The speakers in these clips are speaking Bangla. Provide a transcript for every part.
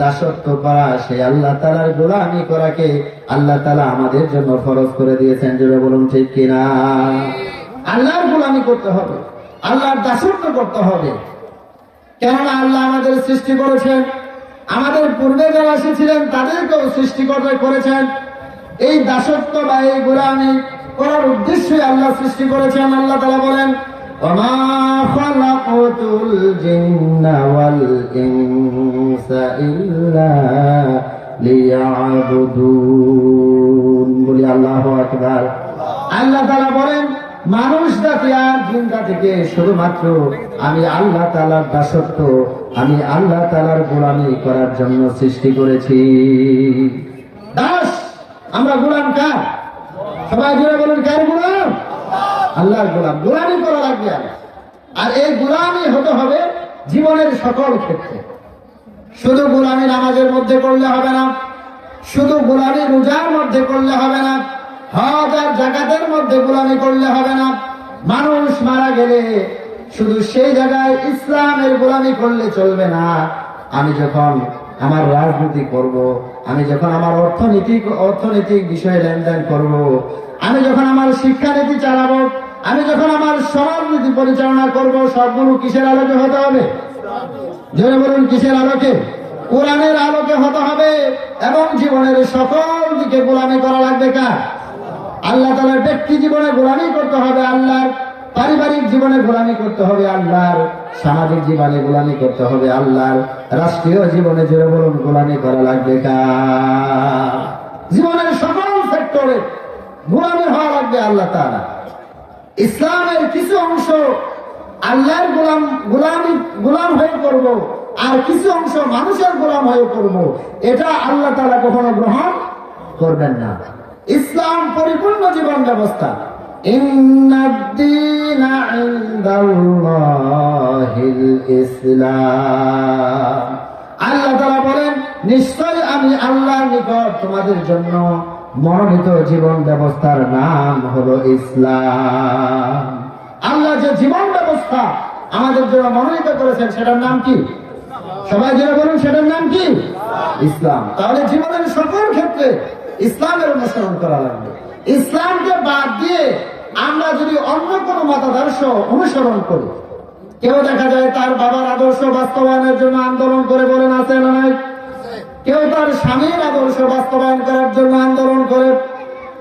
দাসত্ব করা সে আল্লাহ তালার গোলামি করাকে আল্লাহ তালা আমাদের জন্য ফরজ করে দিয়েছেন যে বলুন ঠিক কিনা? আল্লাহর গোলামি করতে হবে, আল্লাহর দাসত্ব করতে হবে। কেননা আল্লাহ আমাদের সৃষ্টি করেছেন, আমাদের পূর্বে যারা এসেছিলেন তাদেরকেও সৃষ্টি করেছেন। এই দাসত্ব বা এই গোলামি করার উদ্দেশ্যে আল্লাহ সৃষ্টি করেছেন, আল্লাহ তালা বলেন وما خلقت الجن والإنس إلا ليعبدون বলি আল্লাহ আকবার আল্লাহ তাআলা বলেন মানুষ জাতি আর জিন জাতিকে শুধুমাত্র আমি আল্লাহ তাআলার দাসত্ব আমি আল্লাহ তাআলার গোলামি করার জন্য সৃষ্টি করেছি দাস আমরা গোলাম কার সবাই জুড়ে বলুন কার গোলাম আল্লাহর গোলাম। গোলামি করা লাগবে আর। এই গোলামি হতে হবে জীবনের সকল ক্ষেত্রে। শুধু গোলামি নামাজের মধ্যে করলে হবে না। শুধু গোলামি রোজার মধ্যে করলে হবে না। হজ আর জাকাতের মধ্যে গোলামি করলে হবে না। মানুষ মারা গেলে শুধু সেই জায়গায় ইসলামের গোলামি করলে চলবে না। আমি যখন আমার রাজনীতি করব, আমি যখন আমার অর্থনৈতিক অর্থনৈতিক বিষয়ে লেনদেন করব, আমি যখন আমার শিক্ষানীতি চালাবো আমি যখন আমার সমাজনীতি পরিচালনা করব, সবগুলো কিসের আলোকে হতে হবে? জোরে বলুন, কিসের আলোকে? কোরআনের আলোকে হতে হবে এবং জীবনের সকল দিকে গোলামি করা লাগবে কার? আল্লাহ তালার ব্যক্তি জীবনে গোলামি করতে হবে, আল্লাহর পারিবারিক জীবনে গোলামি করতে হবে, আল্লাহর সামাজিক জীবনে গোলামি করতে হবে, আল্লাহর রাষ্ট্রীয় জীবনে জোরে বলুন, গোলামি করা লাগবে কার? জীবনের সকল সেক্টরে গোলামি হওয়া লাগবে আল্লাহ তাআলা। ইসলামের কিছু অংশ আল্লাহর গোলাম, গোলামি, গোলাম হয়ে করব, আর কিছু অংশ মানুষের গোলাম হয়ে করব, এটা আল্লাহ তাআলা কখনো গ্রহণ করবেন না। ইসলাম পরিপূর্ণ জীবন ব্যবস্থা। আল্লাহ তাআলা বলেন নিশ্চয় আমি আল্লাহর নিকট তোমাদের জন্য মনোনীত জীবন ব্যবস্থার নাম হলো ইসলাম। আল্লাহ যে জীবন ব্যবস্থা আমাদের জন্য মনোনীত করেছেন, সেটার নাম কি? সবাই যারা বলুন, সেটার নাম কি? ইসলাম। তাহলে জীবনের সকল ক্ষেত্রে ইসলামের অনুসরণ করা লাগবে। ইসলামকে বাদ দিয়ে আমরা যদি অন্য কোনো মতাদর্শ অনুসরণ করি, কেউ দেখা যায় তার বাবার আদর্শ বাস্তবায়নের জন্য আন্দোলন করে বলেন, আছে না কেউ তার স্বামীর আদর্শ বাস্তবায়ন করার জন্য আন্দোলন করে,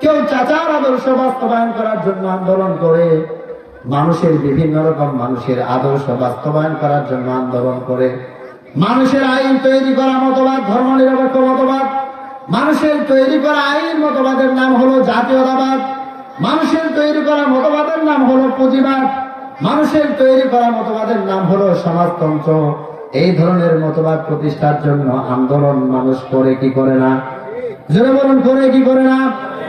কেউ চাচার আদর্শ বাস্তবায়ন করার জন্য আন্দোলন করে, মানুষের বিভিন্ন রকম মানুষের আদর্শ বাস্তবায়ন করার জন্য আন্দোলন করে। মানুষের আইন তৈরি করা মতবাদ, ধর্ম নিরপেক্ষ মতবাদ। মানুষের তৈরি করা আইন মতবাদের নাম হলো জাতীয়তাবাদ। মানুষের তৈরি করা মতবাদের নাম হলো পুঁজিবাদ। মানুষের তৈরি করা মতবাদের নাম হলো সমাজতন্ত্র। এই ধরনের মতবাদ প্রতিষ্ঠার জন্য আন্দোলন মানুষ করে কি করে না জোরে বলুন করে কি করে না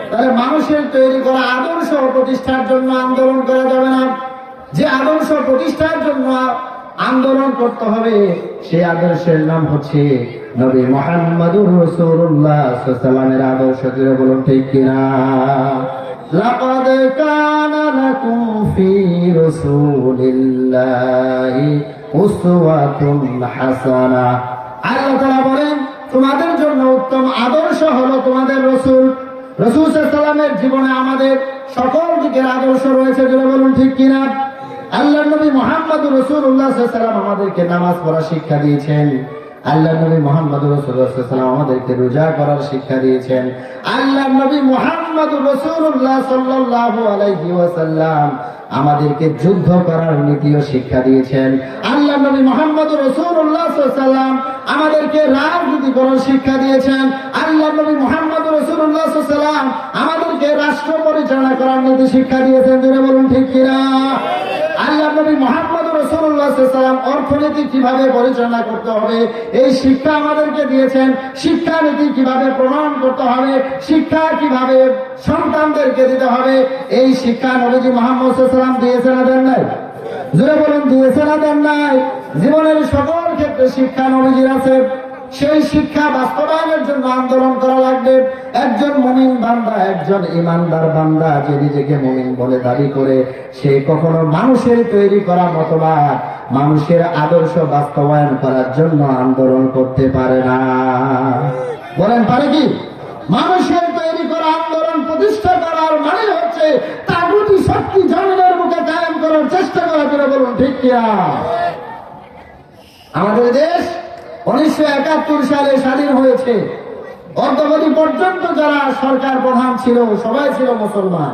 তাহলে মানুষের তৈরি করা আদর্শ প্রতিষ্ঠার জন্য আন্দোলন করা যাবে না যে আদর্শ প্রতিষ্ঠার জন্য আন্দোলন করতে হবে সেই আদর্শের নাম হচ্ছে নবী মোহাম্মদুর রসুল্লাহ সাল্লামের আদর্শ জুড়ে বলুন ঠিক কিনা لقد كان لكم في رسول الله আল্লাহ তোমাদের জন্য উত্তম আদর্শ হলো তোমাদের রসুল। জীবনে আমাদের সকল দিকের আদর্শ রয়েছে ঠিক কিনা? আল্লাহ নবী মোহাম্মদ আমাদেরকে নামাজ পড়ার শিক্ষা দিয়েছেন। আল্লাহ নবী মোহাম্মদ রসুল্লাহাম আমাদেরকে রোজা করার শিক্ষা দিয়েছেন। আল্লাহ নবী মোহাম্মদ রসুল্লাহ আমাদেরকে যুদ্ধ করার নীতিও শিক্ষা দিয়েছেন। শিক্ষা দিয়েছেন আল্লাহ নবী মোহাম্মদ রসুল্লাহ সাল্লাম আমাদেরকে রাষ্ট্র পরিচালনা করার নীতি শিক্ষা দিয়েছেন যেটা বলুন ঠিক কিনা? আল্লাহ নবী মোহাম্মদ অর্থনীতি কীভাবে পরিচালনা করতে হবে, এই শিক্ষা আমাদেরকে দিয়েছেন, শিক্ষানীতি কীভাবে করতে হবে, শিক্ষা কীভাবে সন্তানদেরকে দিতে হবে, এই শিক্ষা নবীজি মোহাম্মদ দিয়েছেন নাই? জুড়ে বলুন দিয়েছে না দেন নাই, জীবনের সকল ক্ষেত্রে শিক্ষা নবীজির আছে। সেই শিক্ষা বাস্তবায়নের জন্য আন্দোলন করা লাগবে। একজন মুমিন বান্দা, একজন ইমানদার বান্দা যে নিজেকে মুমিন বলে দাবি করে, সে কখনো মানুষের তৈরি করা মতবাদ, মানুষের আদর্শ বাস্তবায়ন করার জন্য আন্দোলন করতে পারে না। বলেন পারে কি? মানুষের তৈরি করা আন্দোলন প্রতিষ্ঠা করার মানে হচ্ছে তাগুতি শক্তি মুখে কায়েম করার চেষ্টা করা করে বলুন, ঠিক কিনা? আমাদের দেশ উনিশশো একাত্তর সালে স্বাধীন হয়েছে। অর্ধবধি পর্যন্ত যারা সরকার প্রধান ছিল, সবাই ছিল মুসলমান।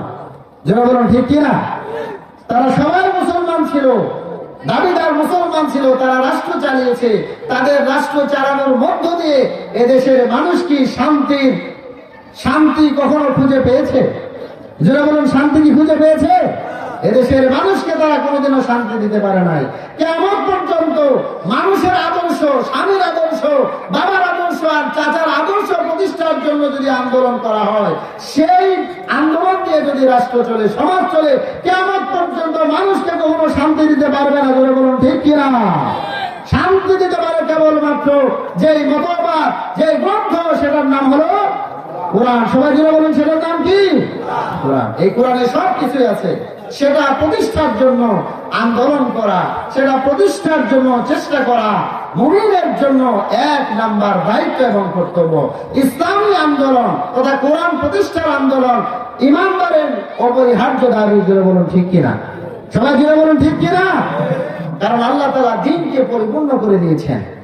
যারা বলুন, ঠিক কিনা? তারা সবাই মুসলমান ছিল। দাবিদার মুসলমান ছিল, তারা রাষ্ট্র চালিয়েছে। তাদের রাষ্ট্র চালানোর মধ্য দিয়ে এদেশের মানুষ কি শান্তির, শান্তি কখনো খুঁজে পেয়েছে? যারা বলুন শান্তি কি খুঁজে পেয়েছে? এদেশের মানুষকে তারা কোনোদিনও শান্তি দিতে পারে নাই। কেমন পর্যন্ত মানুষের আদর্শ, স্বামীর আদর্শ, বাবার আদর্শ আর চাচার আদর্শ প্রতিষ্ঠার জন্য যদি আন্দোলন করা হয়, সেই আন্দোলন দিয়ে যদি রাষ্ট্র চলে, সমাজ চলে কেমন পর্যন্ত মানুষকে কখনো শান্তি দিতে পারবে না ধরে বলুন, ঠিক কিনা? শান্তি দিতে পারে কেবলমাত্র যেই মতবাদ যে গ্রন্থ, সেটার নাম হলো কোরআন কি? কোরআন। আছে। সেটা প্রতিষ্ঠার জন্য আন্দোলন করা, সেটা প্রতিষ্ঠার জন্য চেষ্টা করা জন্য এক দায়িত্ব কর্তব্য। ইসলামী আন্দোলন তথা কোরআন প্রতিষ্ঠার আন্দোলন ইমানদারের অপরিহার্য দাবি জুড়ে বলুন, ঠিক কিনা? সবাই জুড়ে বলুন, ঠিক কিনা? কারণ আল্লাহ তালা দিনকে পরিপূর্ণ করে দিয়েছেন।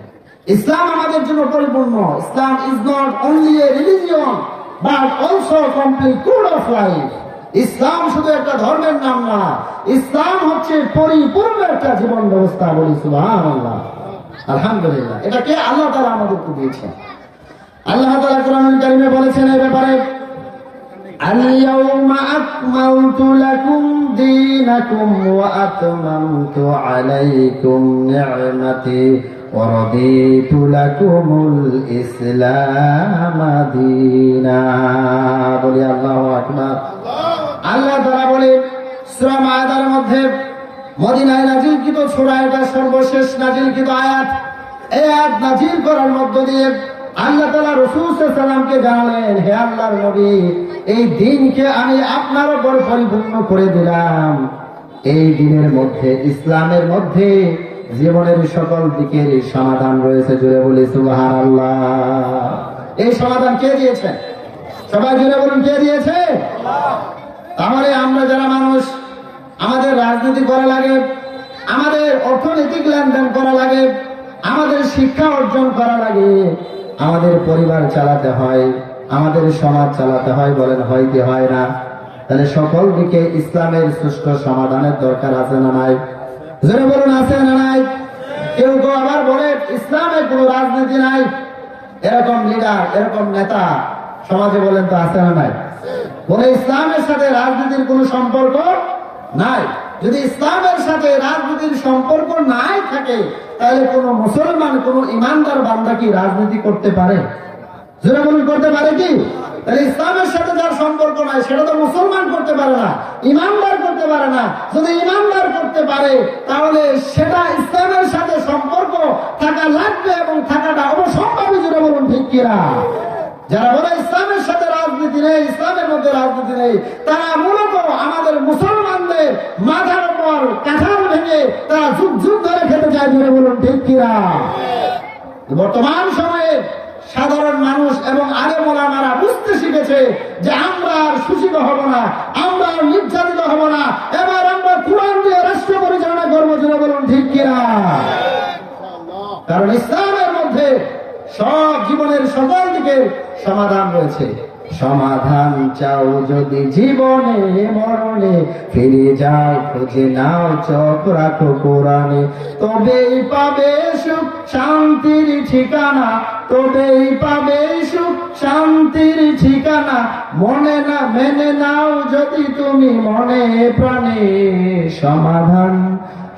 ইসলাম আমাদের জন্য পরিপূর্ণ Islam is not only a religion but also complete code of life ইসলাম শুধু একটা ধর্মের নাম না ইসলাম হচ্ছে পরিপূর্ণ একটা জীবন ব্যবস্থা বলি সুবহান আল্লাহ আলহামদুলিল্লাহ এটা কে আল্লাহ তালা আমাদেরকে দিয়েছেন আল্লাহ তালা কোরআন কারিমে বলেছেন এই ব্যাপারে اليوم أكملت لكم دينكم وأتممت عليكم نعمتي ورضيت لكم الإسلام دينا বলি আল্লাহু আকবার আল্লাহ তাআলা বলে সূরা মায়দার মধ্যে মদিনায় নাজিলকৃত সূরা এটা সর্বশেষ নাজিলকৃত আয়াত এই আয়াত নাজিল করার মধ্য দিয়ে আল্লাহ তাআলা রাসূল সাল্লামকে জানালেন হে আল্লাহর নবী এই দিনকে আমি আপনার উপর পরিপূর্ণ করে দিলাম এই দিনের মধ্যে ইসলামের মধ্যে জীবনের সকল দিকের সমাধান রয়েছে, জুড়ে বলি সুবাহান আল্লাহ এই সমাধান কে দিয়েছে? সবাই জুড়ে বলুন, কে দিয়েছে? তাহলে আমরা যারা মানুষ, আমাদের রাজনীতি করা লাগে, আমাদের অর্থনৈতিক লেনদেন করা লাগে, আমাদের শিক্ষা অর্জন করা লাগে, আমাদের পরিবার চালাতে হয়, আমাদের সমাজ চালাতে হয় বলেন, হয় কি হয় না? তাহলে সকল দিকে ইসলামের সুষ্ঠু সমাধানের দরকার আছে না নাই? জোরে বলুন, আছে না নাই? কেউ কেউ আবার বলে, ইসলামে কোনো রাজনীতি নাই। এরকম লিডার এরকম নেতা সমাজে বলেন তো আছে না নাই? বলে, ইসলামের সাথে রাজনীতির কোনো সম্পর্ক নাই। যদি ইসলামের সাথে রাজনীতির সম্পর্ক নাই থাকে, তাহলে কোন মুসলমান, কোন ইমানদার বান্দা কি রাজনীতি করতে পারে? বলুন, করতে পারে কি? তাহলে ইসলামের সাথে যার সম্পর্ক নাই, সেটা তো মুসলমান করতে পারে না। ইমানদার পারে না। যদি ইমানদার করতে পারে, তাহলে সেটা ইসলামের সাথে সম্পর্ক থাকা লাগবে এবং থাকাটা অবসম্ভাবী জোরে বলুন, ঠিক কিনা যারা বলে ইসলামের সাথে রাজনীতি নেই, ইসলামের মধ্যে রাজনীতি নেই, তারা মূলত আমাদের মুসলমানদের মাথার উপর কাঁঠাল ভেঙে তারা যুগ যুগ ধরে খেতে চায় বলুন, ঠিক কিনা বর্তমান সময়ে সাধারণ মানুষ এবং আরে মোলামারা বুঝতে শিখেছে যে আমরা আর শোষিত হব না, আমরা আর নির্যাতিত হব না। এবার আমরা কোরআন দিয়ে রাষ্ট্র পরিচালনা করব যেন বলুন, ঠিক কিনা কারণ ইসলামের মধ্যে সব জীবনের সকল দিকে সমাধান রয়েছে। সমাধান চাও যদি জীবনে, মরণে, ফিরে যাও, খুঁজে নাও, চোখ রাখো কোরআনে। তবেই পাবে সুখ, শান্তির ঠিকানা। তবেই পাবে সুখ, শান্তির ঠিকানা। মনে না, মেনে নাও যদি তুমি মনে প্রাণে সমাধান।